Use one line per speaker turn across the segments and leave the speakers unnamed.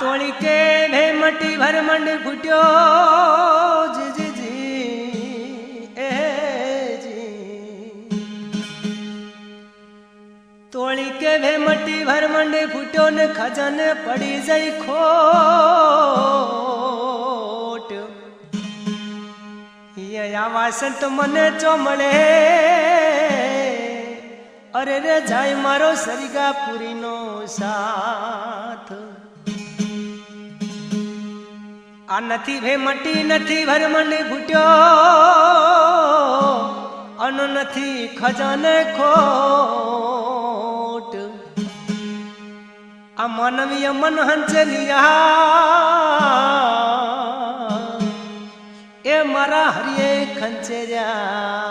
તોળી કે ભેમટી ભરમંડ ફૂટ્યો. તોળી કે ભે ભેમટી ભરમંડ ફૂટ્યો ને ખજાને પડી જઈ ખોટ. આવા સંત મને ચોમળે. અરે રે જાય મારો સરિગા પુરીનો સાથ. આ નથી ભે મટી, નથી ભરમણી ફૂટ્યો અન નથી, ખજાને ખોટ. આ માનવીય મન હંચલિયા એ મારા હરિયે ખંચેર્યા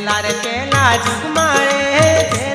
ખેલાર પેલા જુગમાળે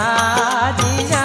राधे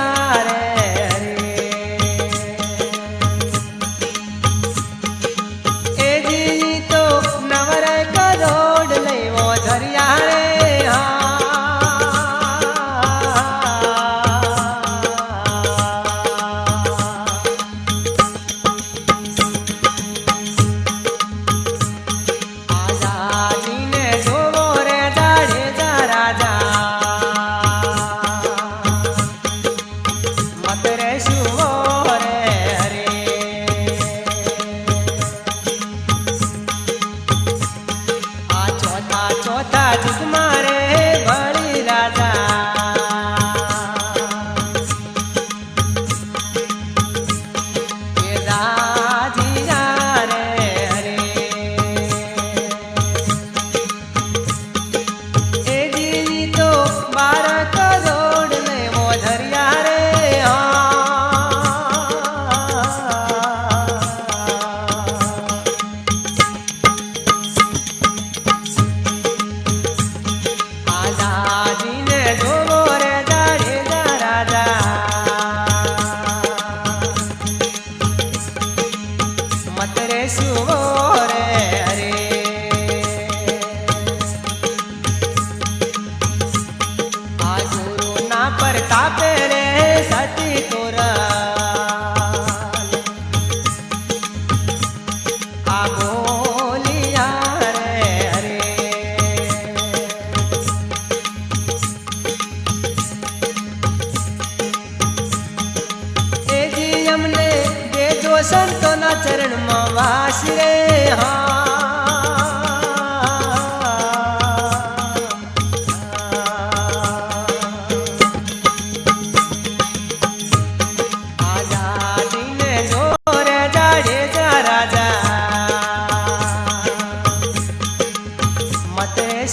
પ્રતાપે રે સત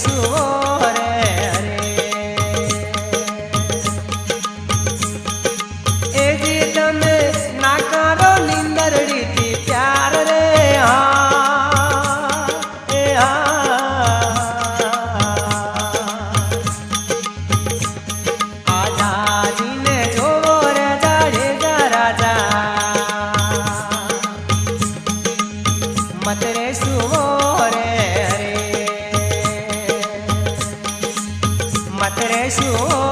ঈশ্বর હરે મત રે સુવો રે